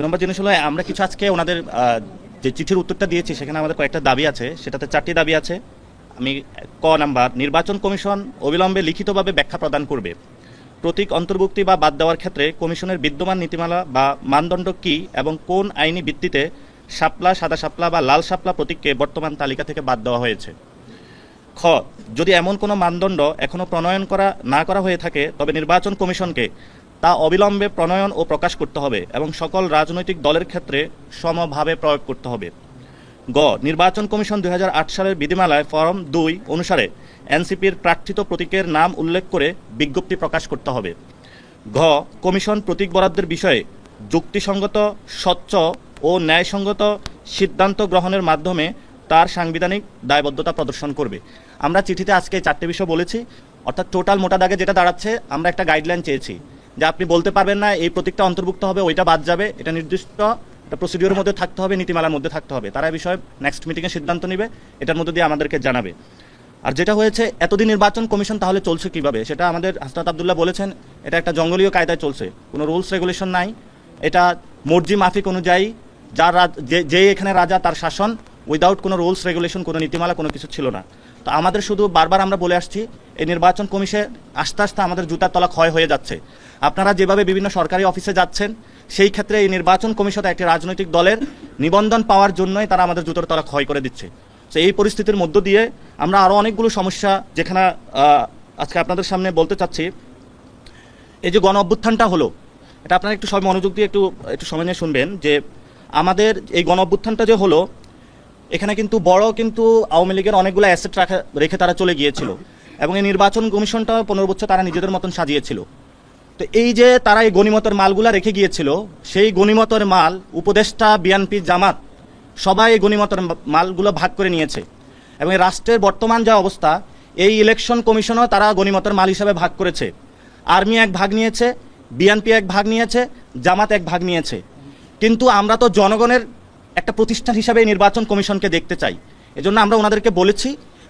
দুই নম্বর জিনিস হলো, আমরা কিছু আজকে ওনাদের যে চিঠির উত্তরটা দিয়েছি, সেখানে আমাদের কয়েকটা দাবি আছে, সেটাতে চারটি দাবি আছে। আমি ক নাম্বার, নির্বাচন কমিশন অবিলম্বে লিখিতভাবে ব্যাখ্যা প্রদান করবে। প্রতীক অন্তর্ভুক্তি বা বাদ দেওয়ার ক্ষেত্রে কমিশনের বিদ্যমান নীতিমালা বা মানদণ্ড কি এবং কোন আইনি ভিত্তিতে শাপলা, সাদা শাপলা বা লাল শাপলা প্রতীককে বর্তমান তালিকা থেকে বাদ দেওয়া হয়েছে? খ, যদি এমন কোনো মানদণ্ড এখনও প্রণয়ন করা, না করা হয়ে থাকে, তবে নির্বাচন কমিশনকে তা অবিলম্বে প্রণয়ন ও প্রকাশ করতে হবে এবং সকল রাজনৈতিক দলের ক্ষেত্রে সমভাবে প্রয়োগ করতে হবে। গ, নির্বাচন কমিশন দুই হাজার আট সালের বিধিমালায় ফরম দুই অনুসারে এনসিপির প্রার্থিত প্রতীকের নাম উল্লেখ করে বিজ্ঞপ্তি প্রকাশ করতে হবে। ঘ, কমিশন প্রতীক বরাদ্দের বিষয়ে যুক্তিসঙ্গত, স্বচ্ছ ও ন্যায়সঙ্গত সিদ্ধান্ত গ্রহণের মাধ্যমে তার সাংবিধানিক দায়বদ্ধতা প্রদর্শন করবে। আমরা চিঠিতে আজকে চারটে বিষয় বলেছি, অর্থাৎ টোটাল মোটা দাগে যেটা দাঁড়াচ্ছে, আমরা একটা গাইডলাইন চেয়েছি। যে আপনি বলতে পারবেন না, এই প্রতীকটা অন্তর্ভুক্ত হবে, ওইটা বাদ যাবে, এটা নির্দিষ্ট একটা প্রসিডিওর মধ্যে থাকতে হবে, নীতিমালার মধ্যে থাকতে হবে। তারা বিষয়ে নেক্সট মিটিংয়ে সিদ্ধান্ত নেবে, এটার মধ্যে দিয়ে আমাদেরকে জানাবে। আর যেটা হয়েছে, এতদিন নির্বাচন কমিশন তাহলে চলছে কীভাবে? সেটা আমাদের হাসনাত আবদুল্লাহ বলেছেন, এটা একটা জঙ্গলীয় কায়দায় চলছে। কোনো রুলস রেগুলেশন নাই। এটা মর্জি মাফিক অনুযায়ী যার যে এখানে রাজা, তার শাসন উইদাউট কোনো রুলস রেগুলেশন কোনো নীতিমালা, কোনো কিছু ছিল না। তো আমাদের শুধু বারবার আমরা বলে আসছি, এই নির্বাচন কমিশন আস্তে আস্তে আমাদের জুতার তলা ক্ষয় হয়ে যাচ্ছে। আপনারা যেভাবে বিভিন্ন সরকারি অফিসে যাচ্ছেন, সেই ক্ষেত্রে এই নির্বাচন কমিশন একটি রাজনৈতিক দলের নিবন্ধন পাওয়ার জন্যই তারা আমাদের জুতোর তলা ক্ষয় করে দিচ্ছে। তো এই পরিস্থিতির মধ্য দিয়ে আমরা আরও অনেকগুলো সমস্যা যেখানে আজকে আপনাদের সামনে বলতে চাচ্ছি। এই যে গণ অভ্যুত্থানটা হলো, এটা আপনারা একটু সবাই মনোযোগ দিয়ে একটু একটু সময় নিয়ে শুনবেন যে আমাদের এই গণ অভ্যুত্থানটা যে হলো এখানে কিন্তু বড় কিন্তু আওয়ামী লীগের অনেকগুলো অ্যাসেট রাখা রেখে তারা চলে গিয়েছিল। এবং এই নির্বাচন কমিশনটা বছর তারা নিজেদের মতন সাজিয়েছিল। তো এই যে তারা এই গণিমতের মালগুলা রেখে গিয়েছিল, সেই গণিমতের মাল উপদেষ্টা বিএনপি জামাত সবাই এই গণিমতের মালগুলো ভাগ করে নিয়েছে। এবং রাষ্ট্রের বর্তমান যা অবস্থা, এই ইলেকশন কমিশনও তারা গণিমতের মাল হিসাবে ভাগ করেছে। আর্মি এক ভাগ নিয়েছে, বিএনপি এক ভাগ নিয়েছে, জামাত এক ভাগ নিয়েছে। কিন্তু আমরা তো জনগণের একটা প্রতিষ্ঠান হিসাবে নির্বাচন কমিশনকে দেখতে চাই। এজন্য আমরা ওনাদেরকে বলেছি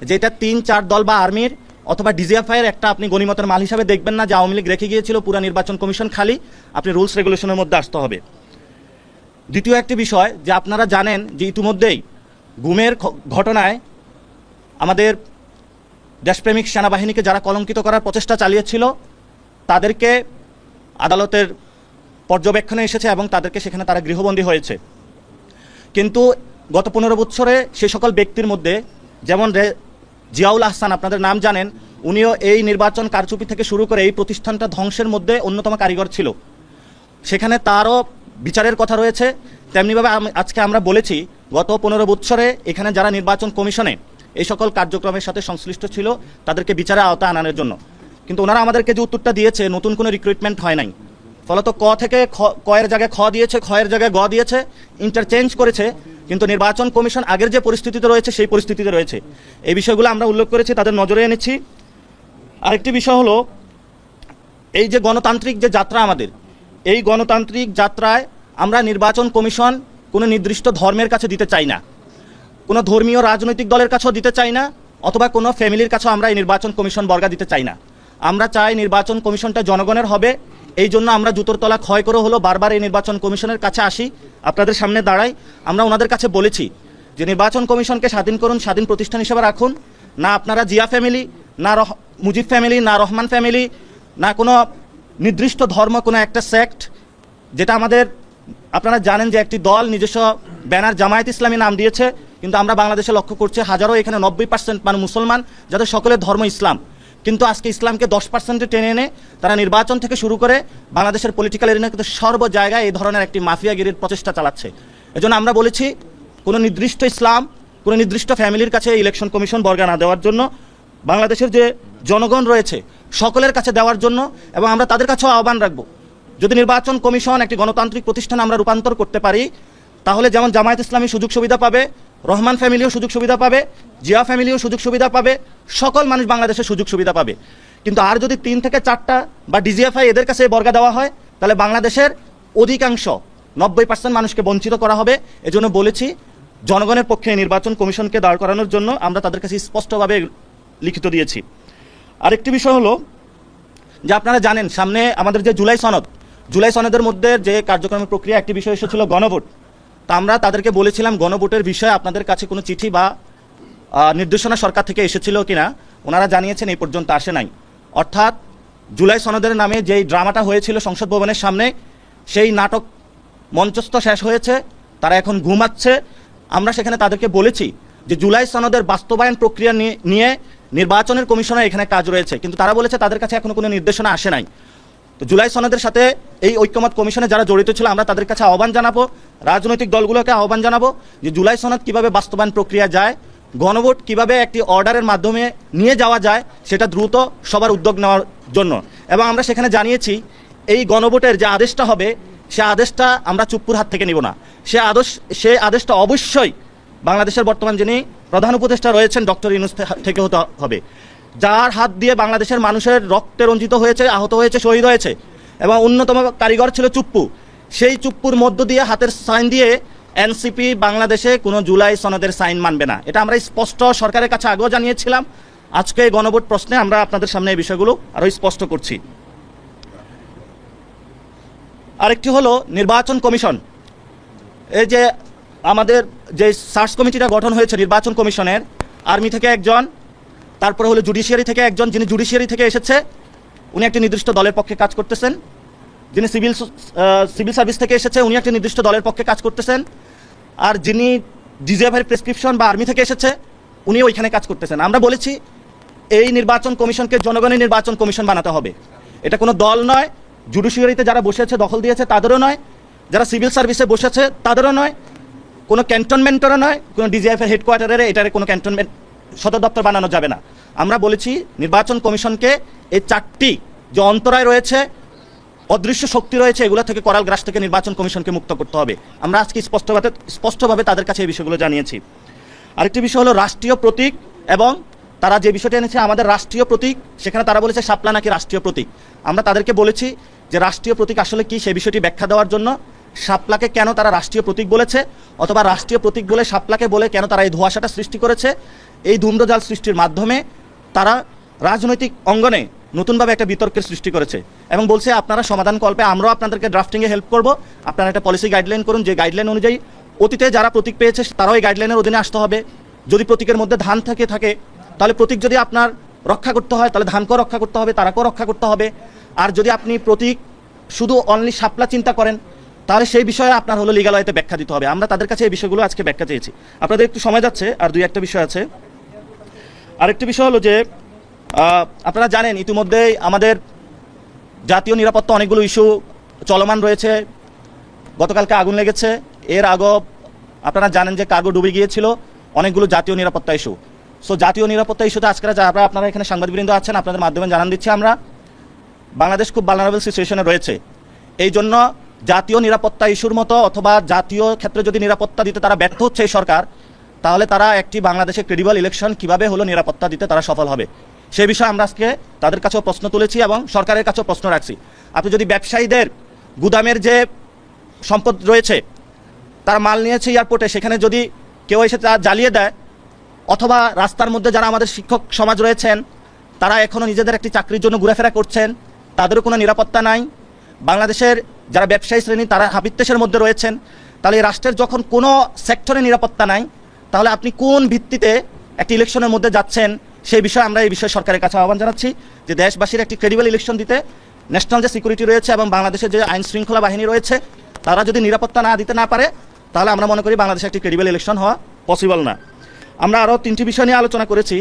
যে এটা তিন, চার দল বা আর্মির অথবা ডিজিএফআইয়ের একটা আপনি গণিমতের মাল হিসাবে দেখবেন না যে আওয়ামী লীগ রেখে গিয়েছিল, পুরো নির্বাচন কমিশন খালি, আপনি রুলস রেগুলেশনের মধ্যে আসতে হবে। দ্বিতীয় একটি বিষয়, যে আপনারা জানেন যে ইতিমধ্যেই গুমের ঘটনায় আমাদের দেশপ্রেমিক সেনাবাহিনীকে যারা কলঙ্কিত করার প্রচেষ্টা চালিয়েছিল, তাদেরকে আদালতের পর্যবেক্ষণে এসেছে এবং তাদেরকে সেখানে তারা গৃহবন্দী হয়েছে। কিন্তু গত পনেরো বছরে সে সকল ব্যক্তির মধ্যে, যেমন জিয়াউল আহসান, আপনাদের নাম জানেন, উনিও এই নির্বাচন কারচুপি থেকে শুরু করে এই প্রতিষ্ঠানটা ধ্বংসের মধ্যে অন্যতম কারিগর ছিল। সেখানে তারও বিচারের কথা রয়েছে। তেমনিভাবে আজকে আমরা বলেছি, গত পনেরো বছরে এখানে যারা নির্বাচন কমিশনে এই সকল কার্যক্রমের সাথে সংশ্লিষ্ট ছিল, তাদেরকে বিচারে আওতায় আনার জন্য। কিন্তু ওনারা আমাদেরকে যে উত্তরটা দিয়েছে, নতুন কোনো রিক্রুটমেন্ট হয় নাই। ফলত ক থেকে খ, কয়ের জায়গায় খ দিয়েছে, খয়ের জায়গায় গ দিয়েছে ইন্টারচেঞ্জ করেছে, কিন্তু নির্বাচন কমিশন আগের যে পরিস্থিতিতে রয়েছে, সেই পরিস্থিতিতে রয়েছে। এই বিষয়গুলো আমরা উল্লেখ করেছি, তাদের নজরে এনেছি। আরেকটি বিষয় হলো, এই যে গণতান্ত্রিক যে যাত্রা আমাদের, এই গণতান্ত্রিক যাত্রায় আমরা নির্বাচন কমিশন কোনো নির্দিষ্ট ধর্মের কাছে দিতে চাই না। কোনো ধর্মীয় রাজনৈতিক দলের কাছেও দিতে চাই না, অথবা কোনো ফ্যামিলির কাছেও আমরা এই নির্বাচন কমিশন বর্গা দিতে চাই না। আমরা চাই নির্বাচন কমিশনটা জনগণের হবে। এই জন্য আমরা জুতোর তলা ক্ষয় করে হলো বারবার এই নির্বাচন কমিশনের কাছে আসি। আপনাদের সামনে দাঁড়াই। আমরা ওনাদের কাছে বলেছি যে নির্বাচন কমিশনকে স্বাধীন করুন, স্বাধীন প্রতিষ্ঠান হিসেবে রাখুন। না আপনারা জিয়া ফ্যামিলি, না রহ মুজিব ফ্যামিলি, না রহমান ফ্যামিলি, না কোনো নির্দিষ্ট ধর্ম, কোনো একটা সেক্ট, যেটা আমাদের, আপনারা জানেন যে একটি দল নিজস্ব ব্যানার জামায়াত ইসলামী নাম দিয়েছে, কিন্তু আমরা বাংলাদেশে লক্ষ্য করছি হাজারো এখানে নব্বই পার্সেন্ট মানে মুসলমান, যাদের সকলের ধর্ম ইসলাম। কিন্তু আজকে ইসলামকে দশ পার্সেন্টে টেনে এনে তারা নির্বাচন থেকে শুরু করে বাংলাদেশের পলিটিক্যাল এরিনা কিন্তু সর্ব জায়গায় এই ধরনের একটি মাফিয়াগিরির প্রচেষ্টা চালাচ্ছে। এজন্য আমরা বলেছি, কোনো নির্দিষ্ট ইসলাম, কোনো নির্দিষ্ট ফ্যামিলির কাছে ইলেকশন কমিশন বর্গা না দেওয়ার জন্য, বাংলাদেশের যে জনগণ রয়েছে সকলের কাছে দেওয়ার জন্য এবং আমরা তাদের কাছেও আহ্বান রাখব, যদি নির্বাচন কমিশন একটি গণতান্ত্রিক প্রতিষ্ঠান আমরা রূপান্তর করতে পারি, তাহলে যেমন জামায়াত ইসলামী সুযোগ সুবিধা পাবে রহমান ফ্যামিলিও সুযোগ সুবিধা পাবে, জিয়া ফ্যামিলিও সুযোগ সুবিধা পাবে, সকল মানুষ বাংলাদেশে সুযোগ সুবিধা পাবে। কিন্তু আর যদি তিন থেকে চারটা বা ডিজিএফআই এদের কাছে বর্গা দেওয়া হয়, তাহলে বাংলাদেশের অধিকাংশ নব্বই পার্সেন্ট মানুষকে বঞ্চিত করা হবে। এজন্য বলেছি, জনগণের পক্ষে নির্বাচন কমিশনকে দাঁড় করানোর জন্য আমরা তাদের কাছে স্পষ্টভাবে লিখিত দিয়েছি। আরেকটি বিষয় হলো, যে আপনারা জানেন, সামনে আমাদের যে জুলাই সনদ, জুলাই সনদের মধ্যে যে কার্যক্রমের প্রক্রিয়া, একটি বিষয় এসেছিল গণভোট। তা আমরা তাদেরকে বলেছিলাম, গণভোটের বিষয়ে আপনাদের কাছে কোনো চিঠি বা নির্দেশনা সরকার থেকে এসেছিল কিনা, ওনারা জানিয়েছেন এই পর্যন্ত আসে নাই। অর্থাৎ, জুলাই সনদের নামে যেই ড্রামাটা হয়েছিল সংসদ ভবনের সামনে, সেই নাটক মঞ্চস্থ শেষ হয়েছে, তারা এখন ঘুমাচ্ছে। আমরা সেখানে তাদেরকে বলেছি যে জুলাই সনদের বাস্তবায়ন প্রক্রিয়া নিয়ে- নির্বাচনের কমিশনের এখানে কাজ রয়েছে, কিন্তু তারা বলেছে তাদের কাছে এখনও কোনো নির্দেশনা আসে নাই। তো জুলাই সনদের সাথে এই ঐক্যমত কমিশনে যারা জড়িত ছিল, আমরা তাদের কাছে আহ্বান জানাব, রাজনৈতিক দলগুলোকে আহ্বান জানাব যে জুলাই সনদ কীভাবে বাস্তবায়ন প্রক্রিয়া যায়, গণভোট কীভাবে একটি অর্ডারের মাধ্যমে নিয়ে যাওয়া যায়, সেটা দ্রুত সবার উদ্যোগ নেওয়ার জন্য। এবং আমরা সেখানে জানিয়েছি, এই গণভোটের যে আদেশটা হবে, সে আদেশটা আমরা চুপ্পুর হাত থেকে নিব না। সে আদেশ, সে আদেশটা অবশ্যই বাংলাদেশের বর্তমান যিনি প্রধান উপদেষ্টা রয়েছেন, ডক্টর ইউনুস থেকে হতে হবে। যার হাত দিয়ে বাংলাদেশের মানুষের রক্তে রঞ্জিত হয়েছে, আহত হয়েছে, শহীদ হয়েছে এবং অন্যতম কারিগর ছিল চুপ্পু। সেই চুপ্পুর মধ্য দিয়ে হাতের সাইন দিয়ে এনসিপি বাংলাদেশে কোনো জুলাই সনদের সাইন মানবে না। এটা আমরা স্পষ্ট সরকারের কাছে আগেও জানিয়েছিলাম। আজকে গণভোট প্রশ্নে আমরা আপনাদের সামনে এই বিষয়গুলো আরও স্পষ্ট করছি। আরেকটি হলো নির্বাচন কমিশন। এই যে আমাদের যে সার্চ কমিটিটা গঠন হয়েছে নির্বাচন কমিশনের, আর্মি থেকে একজন তারপরে হলো জুডিশিয়ারি থেকে একজন যিনি জুডিশিয়ারি থেকে এসেছে, উনি একটি নির্দিষ্ট দলের পক্ষে কাজ করতেছেন। যিনি সিভিল সিভিল সার্ভিস থেকে এসেছে, উনি একটি নির্দিষ্ট দলের পক্ষে কাজ করতেছেন। আর যিনি ডিজিএফের প্রেসক্রিপশন বা আর্মি থেকে এসেছে উনি ওইখানে কাজ করতেছেন। আমরা বলেছি, এই নির্বাচন কমিশনকে জনগণের নির্বাচন কমিশন বানাতে হবে। এটা কোনো দল নয় জুডিশিয়ারিতে যারা বসেছে দখল দিয়েছে, তাদেরও নয়। যারা সিভিল সার্ভিসে বসেছে, তাদেরও নয়। কোনো ক্যান্টনমেন্টেরও নয়, কোনো ডিজিএফের হেডকোয়ার্টারের এটারে কোনো ক্যান্টনমেন্ট সদর দপ্তর বানানো যাবে না। আমরা বলেছি নির্বাচন কমিশনকে এই চারটি যে অন্তরায় রয়েছে, অদৃশ্য শক্তি রয়েছে, এগুলো থেকে করাল গ্রাস থেকে নির্বাচন কমিশনকে মুক্ত করতে হবে। আমরা আজকে স্পষ্টভাবে স্পষ্টভাবে তাদের কাছে এই বিষয়গুলো জানিয়েছি। আরেকটি বিষয় হলো রাষ্ট্রীয় প্রতীক এবং তারা যে বিষয়টা এনেছে, আমাদের রাষ্ট্রীয় প্রতীক, সেখানে তারা বলেছে সাপলা নাকি রাষ্ট্রীয় প্রতীক। আমরা তাদেরকে বলেছি যে রাষ্ট্রীয় প্রতীক আসলে কি, সেই বিষয়টি ব্যাখ্যা দেওয়ার জন্য সাপলাকে কেন তারা রাষ্ট্রীয় প্রতীক বলেছে, অথবা রাষ্ট্রীয় প্রতীক বলে সাপলাকে বলে কেন তারা এই ধোঁয়াশাটা সৃষ্টি করেছে এই ধূম্রজাল সৃষ্টির মাধ্যমে তারা রাজনৈতিক অঙ্গনে নতুনভাবে একটা বিতর্কের সৃষ্টি করেছে এবং বলছে, আপনারা সমাধান কল্পে, আমরাও আপনাদেরকে ড্রাফটিংয়ে হেল্প করব। আপনারা একটা পলিসি গাইডলাইন করুন, যে গাইডলাইন অনুযায়ী অতীতে যারা প্রতীক পেয়েছে, তারাও এই গাইডলাইনের অধীনে আসতে হবে। যদি প্রতীকের মধ্যে ধান থেকে থাকে, তাহলে প্রতীক যদি আপনার রক্ষা করতে হয়, তাহলে ধানকেও রক্ষা করতে হবে, তারাকেও রক্ষা করতে হবে। আর যদি আপনি প্রতীক শুধু অনলি সাপলা চিন্তা করেন, তাহলে সেই বিষয়ে আপনার হলো লিগাল ওয়েতে ব্যাখ্যা দিতে হবে। আমরা তাদের কাছে এই বিষয়গুলো আজকে ব্যাখ্যা চেয়েছি। আপনাদের একটু সময় যাচ্ছে, আর দুই একটা বিষয় আছে। আরেকটি বিষয় হলো যে আপনারা জানেন, ইতিমধ্যেই আমাদের জাতীয় নিরাপত্তা অনেকগুলো ইস্যু চলমান রয়েছে। গতকালকে আগুন লেগেছে। এর আগেও আপনারা জানেন যে কার্গো ডুবে গিয়েছিল। অনেকগুলো জাতীয় নিরাপত্তা ইস্যু। সো জাতীয় নিরাপত্তা ইস্যুতে আজকে যারা আপনারা এখানে সাংবাদিকবৃন্দ আছেন, আপনাদের মাধ্যমে জানান দিচ্ছি আমরা। বাংলাদেশ খুব ভালনারেবল সিচুয়েশনে রয়েছে। এই জন্য জাতীয় নিরাপত্তা ইস্যুর মতো অথবা জাতীয় ক্ষেত্রে যদি নিরাপত্তা দিতে তারা ব্যর্থ হচ্ছে এই সরকার তাহলে তারা একটি বাংলাদেশে ক্রেডিবল ইলেকশন কীভাবে হলো নিরাপত্তা দিতে তারা সফল হবে? সেই বিষয়ে আমরা আজকে তাদের কাছেও প্রশ্ন তুলেছি এবং সরকারের কাছেও প্রশ্ন রাখছি। আপনি যদি ব্যবসায়ীদের গুদামের যে সম্পদ রয়েছে, তারা মাল নিয়েছে এয়ারপোর্টে সেখানে যদি কেউ এসে তা জ্বালিয়ে দেয়, অথবা রাস্তার মধ্যে যারা আমাদের শিক্ষক সমাজ রয়েছেন, তারা এখনও নিজেদের একটি চাকরির জন্য ঘোরাফেরা করছেন, তাদেরও কোনো নিরাপত্তা নাই। বাংলাদেশের যারা ব্যবসায়ী শ্রেণি, তারা হাবিত্যেশের মধ্যে রয়েছেন। তাহলে রাষ্ট্রের যখন কোনো সেক্টরে নিরাপত্তা নাই তাহলে আপনি কোন ভিত্তিতে একটি ইলেকশনের মধ্যে যাচ্ছেন সেই বিষয়ে আমরা এই বিষয়ে সরকারের কাছে আহ্বান জানাচ্ছি যে দেশবাসীর একটি ক্রেডিবল ইলেকশন দিতে ন্যাশনাল যে সিকিউরিটি রয়েছে এবং বাংলাদেশের যে আইন শৃঙ্খলা বাহিনী রয়েছে, তারা যদি নিরাপত্তা না দিতে না পারে, তাহলে আমরা মনে করি বাংলাদেশে একটি ক্রেডিবল ইলেকশন হওয়া পসিবল না। আমরা আরও তিনটি বিষয় নিয়ে আলোচনা করেছি।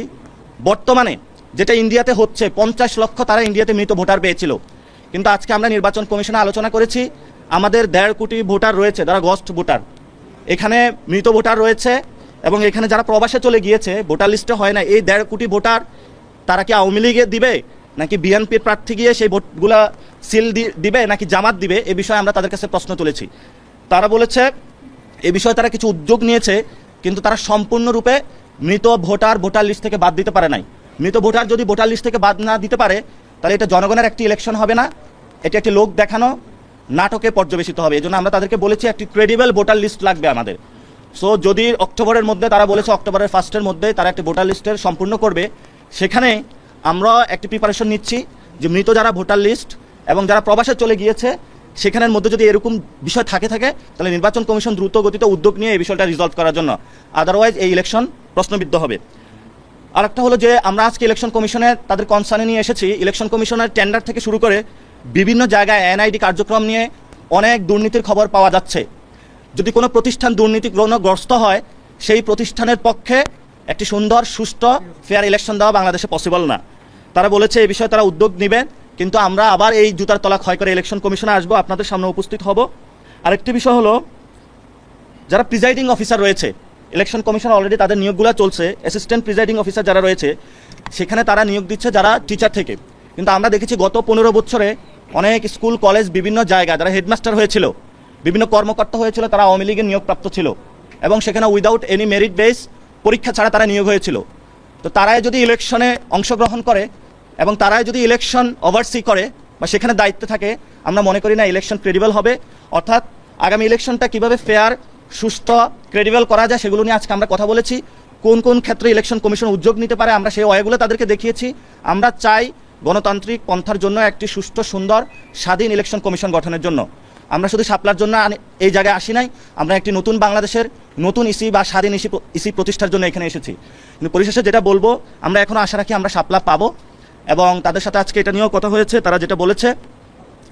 বর্তমানে যেটা ইন্ডিয়াতে হচ্ছে, পঞ্চাশ লক্ষ তারা ইন্ডিয়াতে মৃত ভোটার পেয়েছিল। কিন্তু আজকে আমরা নির্বাচন কমিশনে আলোচনা করেছি, আমাদের দেড় কোটি ভোটার রয়েছে, যারা গস্ট ভোটার। এখানে মৃত ভোটার রয়েছে এবং এখানে যারা প্রবাসে চলে গিয়েছে, ভোটার লিস্টে হয় না, এই দেড় কোটি ভোটার তারা কি আওয়ামী লীগে দিবে? নাকি বিএনপির প্রার্থী গিয়ে সেই ভোটগুলা সিল দিবে? নাকি জামাত দিবে? এ বিষয়ে আমরা তাদের কাছে প্রশ্ন তুলেছি। তারা বলেছে, এ বিষয়ে তারা কিছু উদ্যোগ নিয়েছে, কিন্তু তারা সম্পূর্ণরূপে মৃত ভোটার ভোটার লিস্ট থেকে বাদ দিতে পারে নাই। মৃত ভোটার যদি ভোটার লিস্ট থেকে বাদ না দিতে পারে, তাহলে এটা জনগণের একটি ইলেকশন হবে না, এটি একটি লোক দেখানো, নাটকে পর্যবেসিত হবে। এই জন্য আমরা তাদেরকে বলেছি, একটি ক্রেডিবল ভোটার লিস্ট লাগবে আমাদের। সো যদি অক্টোবরের মধ্যে তারা বলেছে অক্টোবরের ফার্স্টের মধ্যে তারা একটি ভোটার লিস্টের সম্পূর্ণ করবে, সেখানে আমরা একটি প্রিপারেশন নিচ্ছি যে মৃত যারা ভোটার লিস্ট এবং যারা প্রবাসে চলে গিয়েছে, সেখানের মধ্যে যদি এরকম বিষয় থাকে থাকে, তাহলে নির্বাচন কমিশন দ্রুত গতিতে উদ্যোগ নিয়ে এই বিষয়টা রিজলভ করার জন্য। আদারওয়াইজ এই ইলেকশন প্রশ্নবিদ্ধ হবে। আরেকটা হলো যে, আমরা আজকে ইলেকশন কমিশনে তাদের কনসার্নে নিয়ে এসেছি। ইলেকশন কমিশনের টেন্ডার থেকে শুরু করে বিভিন্ন জায়গায় এনআইডি কার্যক্রম নিয়ে অনেক দুর্নীতির খবর পাওয়া যাচ্ছে। যদি কোনো প্রতিষ্ঠান দুর্নীতিগ্রস্ত হয়, সেই প্রতিষ্ঠানের পক্ষে একটি সুন্দর, সুষ্ঠু ফেয়ার ইলেকশন দেওয়া বাংলাদেশে পসিবল না। তারা বলেছে এই বিষয়ে তারা উদ্যোগ নেবেন কিন্তু আমরা আবার এই জুতার তলা ক্ষয় করে ইলেকশন কমিশনে আসব, আপনাদের সামনে উপস্থিত হব। আরেকটি বিষয় হলো, যারা প্রিজাইডিং অফিসার রয়েছে ইলেকশন কমিশন অলরেডি তাদের নিয়োগগুলো চলছে অ্যাসিস্ট্যান্ট প্রিজাইডিং অফিসার যারা রয়েছে, সেখানে তারা নিয়োগ দিচ্ছে যারা টিচার থেকে। কিন্তু আমরা দেখেছি গত পনেরো বছরে অনেক স্কুল, কলেজ বিভিন্ন জায়গা যারা হেডমাস্টার হয়েছিল বিভিন্ন কর্মকর্তা হয়েছিল, তারা আওয়ামী লীগের নিয়োগপ্রাপ্ত ছিল। এবং সেখানে উইদাউট এনি মেরিট বেস পরীক্ষা ছাড়া তারা নিয়োগ হয়েছিল। তো তারাই যদি ইলেকশনে অংশগ্রহণ করে এবং তারাই যদি ইলেকশন ওভারসি করে বা সেখানে দায়িত্বে থাকে, আমরা মনে করি না ইলেকশন ক্রেডিবল হবে। অর্থাৎ আগামী ইলেকশনটা কীভাবে ফেয়ার সুস্থ ক্রেডিবল করা যায় সেগুলো নিয়ে আজকে আমরা কথা বলেছি। কোন কোন ক্ষেত্রে ইলেকশন কমিশন উদ্যোগ নিতে পারে আমরা সেই ওয়েগুলো তাদেরকে দেখিয়েছি। আমরা চাই গণতান্ত্রিক পন্থার জন্য একটি সুষ্ঠু সুন্দর, স্বাধীন ইলেকশন কমিশন গঠনের জন্য। আমরা শুধু সাপলার জন্য এই জায়গায় আসি নাই, আমরা একটি নতুন বাংলাদেশের নতুন ইসি বা স্বাধীন ইসি ইসি প্রতিষ্ঠার জন্য এখানে এসেছি। কিন্তু পরিশেষে যেটা বলব, আমরা এখনও আশা রাখি আমরা সাপলা পাবো। এবং তাদের সাথে আজকে এটা নিয়েও কথা হয়েছে, তারা যেটা বলেছে,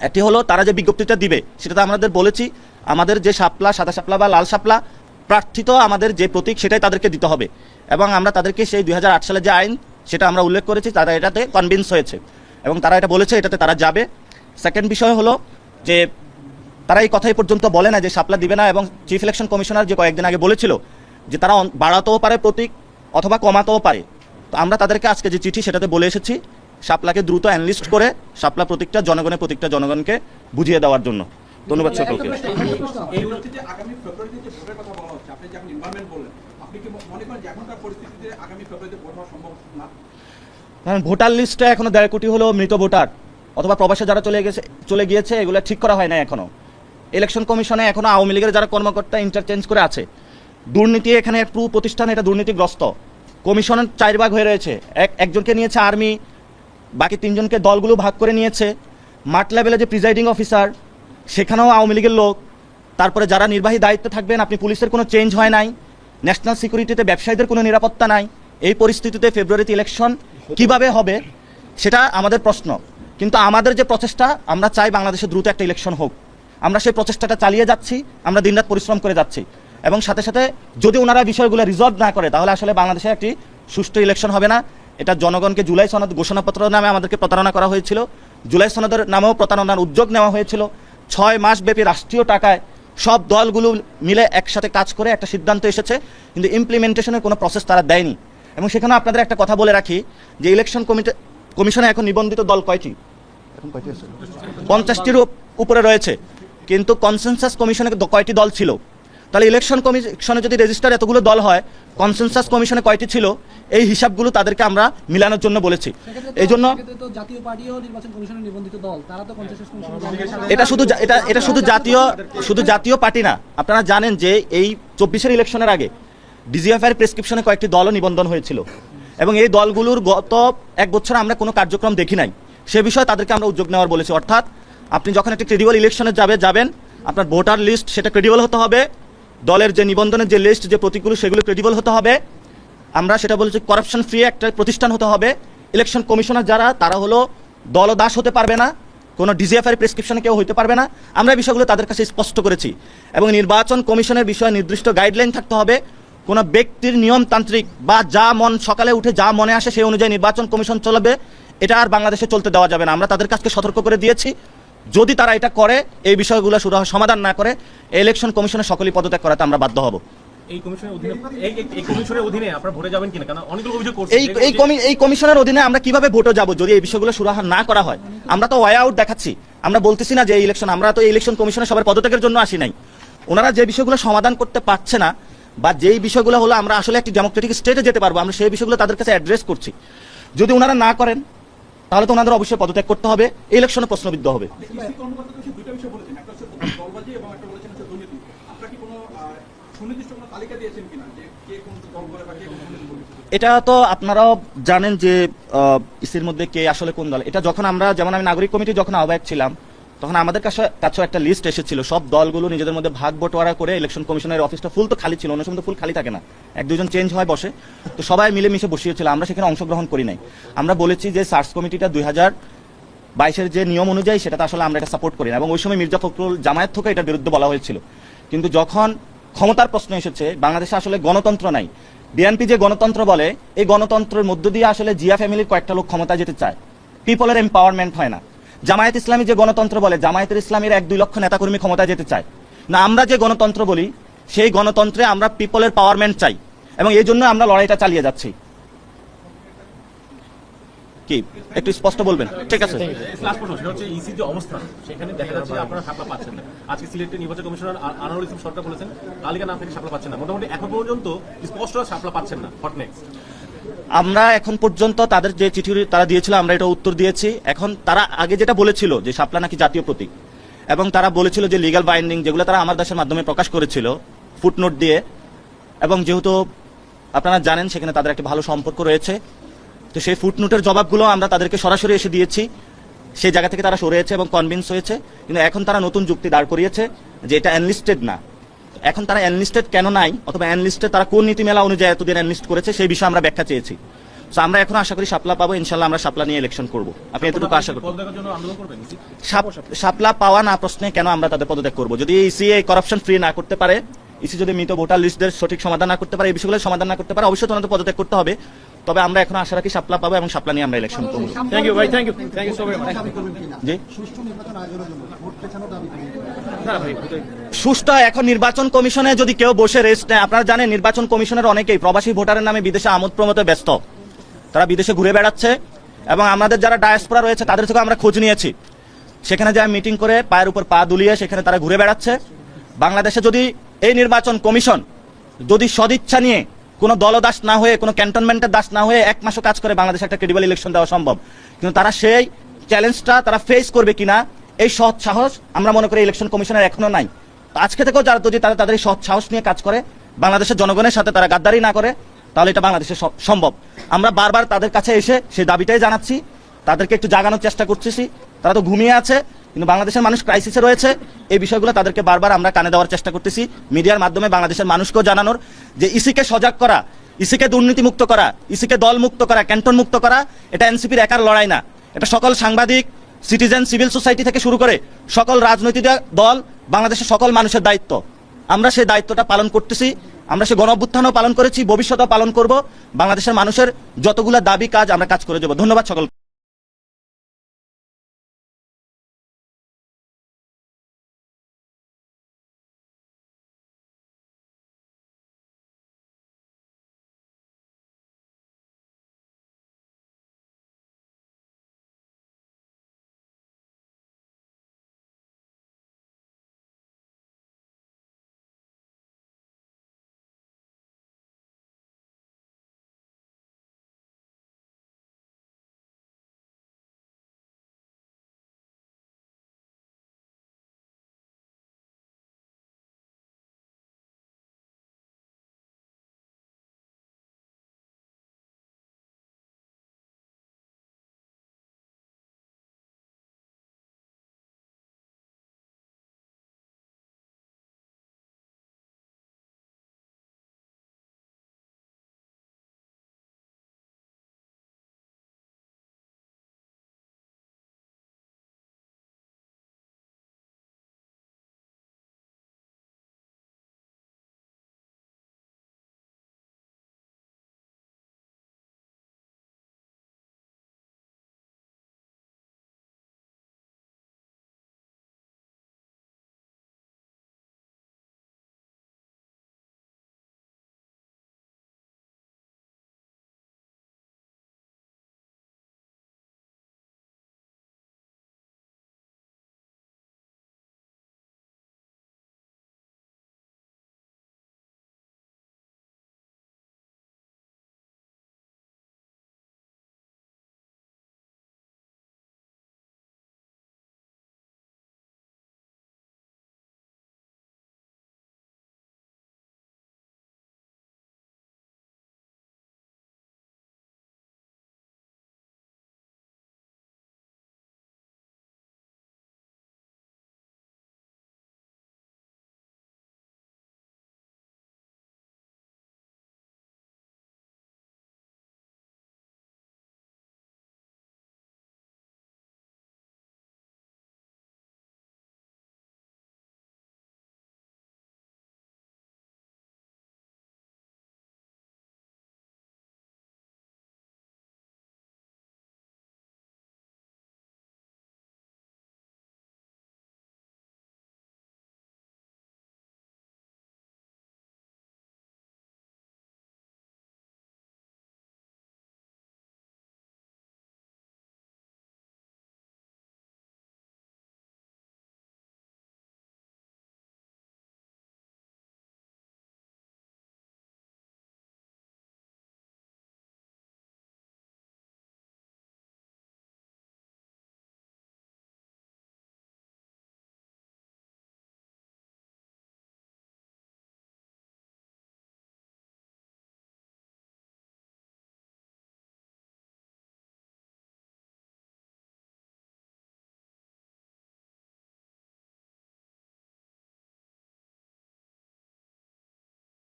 একটি হলো তারা যে বিজ্ঞপ্তিটা দিবে, সেটা তো আমাদের বলেছি। আমাদের যে শাপলা, সাদা শাপলা বা লাল শাপলা, প্রার্থিত আমাদের যে প্রতীক, সেটাই তাদেরকে দিতে হবে। এবং আমরা তাদেরকে সেই দু হাজার আট সালে যে আইন, সেটা আমরা উল্লেখ করেছি, তারা এটাতে কনভিন্স হয়েছে। এবং তারা এটা বলেছে, এটাতে তারা যাবে। সেকেন্ড বিষয় হলো যে তারা এই কথাই পর্যন্ত বলে না যে শাপলা দিবে না এবং চিফ ইলেকশন কমিশনার যে কয়েকদিন আগে বলেছিল যে তারা বাড়াতেও পারে প্রতীক অথবা কমাতেও পারে। তো আমরা তাদেরকে আজকে যে চিঠি সেটাতে বলে এসেছি সাপলাকে দ্রুত অ্যানলিস্ট করে সাপলা প্রতীকটা জনগণের প্রতীকটা জনগণকে বুঝিয়ে দেওয়ার জন্য। ধন্যবাদ সকলকে। কথা ভোটার লিস্টটা এখনও দেড় কোটি হলো মৃত ভোটার অথবা প্রবাসে যারা চলে গেছে চলে গিয়েছে এগুলো ঠিক করা হয় না এখনও। ইলেকশন কমিশনে এখনও আওয়ামী লীগের যারা কর্মকর্তা ইন্টারচেঞ্জ করে আছে, দুর্নীতি এখানে পুরো প্রতিষ্ঠান এটা দুর্নীতিগ্রস্ত। কমিশন চার ভাগ হয়ে রয়েছে। এক, একজনকে নিয়েছে আর্মি, বাকি তিনজনকে দলগুলো ভাগ করে নিয়েছে। মাঠ লেভেলে যে প্রিজাইডিং অফিসার সেখানেও আওয়ামী লীগের লোক। তারপরে যারা নির্বাহী দায়িত্বে থাকবেন, আপনি পুলিশের কোনো চেঞ্জ হয় নাই ন্যাশনাল সিকিউরিটিতে ব্যবসায়ীদের কোনো নিরাপত্তা নাই। এই পরিস্থিতিতে ফেব্রুয়ারিতে ইলেকশন কীভাবে হবে, সেটা আমাদের প্রশ্ন। কিন্তু আমাদের যে প্রচেষ্টা, আমরা চাই বাংলাদেশে দ্রুত একটা ইলেকশন হোক। আমরা সেই প্রচেষ্টাটা চালিয়ে যাচ্ছি, আমরা দিনরাত পরিশ্রম করে যাচ্ছি। এবং সাথে সাথে যদি ওনারা বিষয়গুলো রিজলভ না করে, তাহলে আসলে বাংলাদেশে একটি সুষ্ঠু ইলেকশন হবে না। এটা জনগণকে জুলাই সনদ ঘোষণাপত্র নামে আমাদেরকে প্রতারণা করা হয়েছিল। জুলাই সনদের নামেও প্রতারণার উদ্যোগ নেওয়া হয়েছিল। ছয় মাস ব্যাপী রাষ্ট্রীয় টাকায় সব দলগুলো মিলে একসাথে কাজ করে একটা সিদ্ধান্ত এসেছে, কিন্তু ইমপ্লিমেন্টেশনের কোনো প্রসেস তারা দেয়নি। এবং সেখানে আপনাদের একটা কথা বলে রাখি, যে ইলেকশন কমিটি কমিশনে এখন নিবন্ধিত দল কয়টি? পঞ্চাশটির উপরে রয়েছে। কিন্তু কনসেনসাস কমিশনে কয়টি দল ছিল? তাহলে ইলেকশন কমিশনে যদি রেজিস্টার এতগুলো দল হয় কনসেনসাস কমিশনে কয়টি ছিল? এই হিসাবগুলো তাদেরকে আমরা মিলানোর জন্য বলেছি। এই জন্য সেক্ষেত্রে তো জাতীয় পার্টিও নির্বাচন কমিশনের নিবন্ধিত দল। তারা তো কনসেনসাস কমিশন এটা শুধু এটা এটা শুধু জাতীয় শুধু জাতীয় পার্টি না। আপনারা জানেন যে এই চব্বিশের ইলেকশনের আগে ডিজিএফআই প্রেসক্রিপশনে কয়েকটি দলও নিবন্ধন হয়েছিল। এবং এই দলগুলোর গত এক বছর আমরা কোনো কার্যক্রম দেখি নাই। সে বিষয়ে তাদেরকে আমরা উদ্যোগ নেওয়ার বলেছি। অর্থাৎ আপনি যখন একটি ক্রেডিবল ইলেকশনে যাবে, যাবেন, আপনার ভোটার লিস্ট সেটা ক্রেডিবল হতে হবে, দলের যে নিবন্ধনের যে লিস্ট যে প্রতীকগুলো, সেগুলো ক্রেডিবল হতে হবে। আমরা সেটা বলছি করাপশন ফ্রি একটা প্রতিষ্ঠান হতে হবে। ইলেকশন কমিশনার যারা, তারা হলো দলদাস হতে পারবে না, কোনো ডিজিএফআই প্রেসক্রিপশনে কেউ হতে পারবে না। আমরা বিষয়গুলো তাদের কাছে স্পষ্ট করেছি। এবং নির্বাচন কমিশনের বিষয়ে নির্দিষ্ট গাইডলাইন থাকতে হবে। কোনো ব্যক্তির নিয়মতান্ত্রিক বা যা মন, সকালে উঠে যা মনে আসে সেই অনুযায়ী নির্বাচন কমিশন চলবে। এটা আর বাংলাদেশে চলতে দেওয়া যাবে না। আমরা তাদের কাছকে সতর্ক করে দিয়েছি। যদি তারা এটা করে এই বিষয়গুলো সুরাহা সমাধান না করে ইলেকশন কমিশনের সকলেই পদত্যাগ করাতে আমরা বাধ্য হব। এই কমিশনের অধীনে এই কমিশনের অধীনে আপনারা ভোটে যাবেন কিনা? কারণ অনেকগুলো অভিযোগ এই এই এই কমিশনের অধীনে আমরা কীভাবে ভোটে যাব যদি এই বিষয়গুলো সুরাহা না করা হয়? আমরা তো ওয়াই আউট দেখাচ্ছি। আমরা বলতেছি না যে এই ইলেকশন আমরা তো এই ইলেকশন কমিশনে সবার পদত্যাগের জন্য আসি নাই। ওনারা যে বিষয়গুলো সমাধান করতে পারছে না বা যেই বিষয়গুলো হলো আমরা আসলে একটি ডেমোক্রেটিক স্টেটে যেতে পারব আমরা সেই বিষয়গুলো তাদের কাছে অ্যাড্রেস করছি। যদি ওনারা না করেন তাহলে তো ওনাদের অবশ্যই পদত্যাগ করতে হবে ইলেকশনে প্রশ্নবিদ্ধ হবে। এটা তো আপনারাও জানেন যে ইসির মধ্যে কে আসলে কোন দল। এটা যখন আমরা যেমন আমি নাগরিক কমিটি যখন আহ্বায়ক ছিলাম তখন আমাদের কাছে কাছেও একটা লিস্ট এসেছিল। সব দলগুলো নিজেদের মধ্যে ভাগ বটোয়ারা করে ইলেকশন কমিশনের অফিসটা ফুল তো খালি ছিল, অন্য সময় তো ফুল খালি থাকে না। এক দুজন চেঞ্জ হয়, বসে। তো সবাই মিলেমিশে বসিয়েছিল, আমরা সেখানে অংশগ্রহণ করি নাই। আমরা বলেছি যে সার্চ কমিটিটা দুই হাজার বাইশের যে নিয়ম অনুযায়ী সেটাতে আসলে আমরা এটা সাপোর্ট করি না। এবং ওই সময় মির্জা ফখরুল জামায়াত থেকে এটার বিরুদ্ধে বলা হয়েছিল। কিন্তু যখন ক্ষমতার প্রশ্ন এসেছে, বাংলাদেশে আসলে গণতন্ত্র নাই। বিএনপি যে গণতন্ত্র বলে, এই গণতন্ত্রের মধ্য দিয়ে আসলে জিয়া ফ্যামিলির কয়েকটা লোক ক্ষমতা যেতে চায়। পিপলের এম্পাওয়ারমেন্ট হয় না। জামায়াত ইসলামী যে গণতন্ত্র বলে জামায়াতের ইসলামের এক দুই লক্ষ নেতাকর্মী ক্ষমতা যেতে চায়। না, আমরা যে গণতন্ত্র বলি, সেই গণতন্ত্রে আমরা পিপলের পাওয়ারমেন্ট চাই এবং এই জন্য আমরা লড়াইটা চালিয়ে যাচ্ছি। কি? একটু স্পষ্ট বলবেন? ঠিক আছে। ইসলাম সরকার বলেছেন না মোটামুটি এখন পর্যন্ত স্পষ্ট পাচ্ছেন না। আমরা এখন পর্যন্ত তাদের যে চিঠি তারা দিয়েছিল, আমরা এটা উত্তর দিয়েছি। এখন তারা আগে যেটা বলেছিল যে শাপলা নাকি জাতীয় প্রতীক, এবং তারা বলেছিল যে লিগাল বাইন্ডিং যেগুলো তারা আমার দেশের মাধ্যমে প্রকাশ করেছিল ফুটনোট দিয়ে, এবং যেহেতু আপনারা জানেন সেখানে তাদের একটা ভালো সম্পর্ক রয়েছে, তো সেই ফুটনোটের জবাবগুলো আমরা তাদেরকে সরাসরি এসে দিয়েছি। সেই জায়গা থেকে তারা সরেছে এবং কনভিন্স হয়েছে, কিন্তু এখন তারা নতুন যুক্তি দাঁড় করিয়েছে যে এটা অ্যানলিস্টেড না। এখন তারা অ্যানলিস্টেড কেন নাই? অথবা অ্যানলিস্টেড তারা কোন নীতিমেলা অনুযায়ী এতদিন অ্যানলিস্ট করেছে সেই বিষয়ে আমরা ব্যাখ্যা চেয়েছি। তো আমরা এখন আশা করি সাপলা পাবো ইনশাল্লাহ আমরা সাপলা নিয়ে ইলেকশন করব। আপনি এতটুকু আশা করবেন সাপলা পাওয়া না প্রশ্নে কেন আমরা তাদের পদত্যাগ করব? যদি ইসি এই করাপশন ফ্রি না করতে পারে ইসি যদি মৃত ভোটার লিস্টদের সঠিক সমাধান না করতে পারে এই বিষয়গুলো সমাধান না করতে পারে অবশ্যই তোমাদের পদত্যাগ করতে হবে। তবে আমরা এখন আশা রাখি সাপলা পাবো এবং সাপলা নিয়ে আমরা ইলেকশন করব। থ্যাংক ইউ ভাই thank you thank you so very much জি। সুষ্ঠু নির্বাচন আয়োজনের জন্য ভোট পেছানো দাবি করেন। না ভাই সুষ্ঠু এখন নির্বাচন কমিশনে যদি কেউ বসে রেস্ট নেয় আপনারা জানেন নির্বাচন কমিশনের অনেকেই প্রবাসী ভোটারের নামে বিদেশে আমোদ প্রমোদে ব্যস্ত। তারা বিদেশে ঘুরে বেড়াচ্ছে এবং আমাদের যারা ডায়াসপোরা রয়েছে তাদের থেকে আমরা খোঁজ নিয়েছি। সেখানে যা মিটিং করে পায়ের উপর পা দুলিয়ে সেখানে তারা ঘুরে বেড়াচ্ছে। বাংলাদেশে যদি এই নির্বাচন কমিশন যদি সদিচ্ছা নিয়ে কোনো দলদাস না হয়ে, কোনো ক্যান্টনমেন্টের দাস না হয়ে এক মাসও কাজ করে বাংলাদেশে একটা ক্রেডিবল ইলেকশন দেওয়া সম্ভব। কিন্তু তারা সেই চ্যালেঞ্জটা তারা ফেস করবে কিনা, এই সৎ সাহস আমরা মনে করি ইলেকশন কমিশনের এখনও নাই। আজকে থেকেও যারা যদি তারা তাদের সৎ সাহস নিয়ে কাজ করে, বাংলাদেশের জনগণের সাথে তারা গাদ্দারি না করে, তাহলে এটা বাংলাদেশে সম্ভব। আমরা বারবার তাদের কাছে এসে সেই দাবিটাই জানাচ্ছি, তাদেরকে একটু জাগানোর চেষ্টা করতেছি, তারা তো ঘুমিয়ে আছে কিন্তু বাংলাদেশের মানুষ ক্রাইসিসে রয়েছে। এই বিষয়গুলো তাদেরকে বারবার আমরা কানে দেওয়ার চেষ্টা করতেছি। মিডিয়ার মাধ্যমে বাংলাদেশের মানুষকেও জানানোর যে ইসিকে সজাগ করা, ইসিকে দুর্নীতি মুক্ত করা, ইসিকে দল মুক্ত করা ক্যান্টন মুক্ত করা, এটা এনসিপির একার লড়াই না। এটা সকল সাংবাদিক, সিটিজেন, সিভিল সোসাইটি থেকে শুরু করে সকল রাজনৈতিক দল বাংলাদেশের সকল মানুষের দায়িত্ব। আমরা সেই দায়িত্বটা পালন করতেছি। আমরা সে গণ পালন করেছি, ভবিষ্যতেও পালন করব। বাংলাদেশের মানুষের যতগুলো দাবি, কাজ আমরা কাজ করে যাব। ধন্যবাদ সকল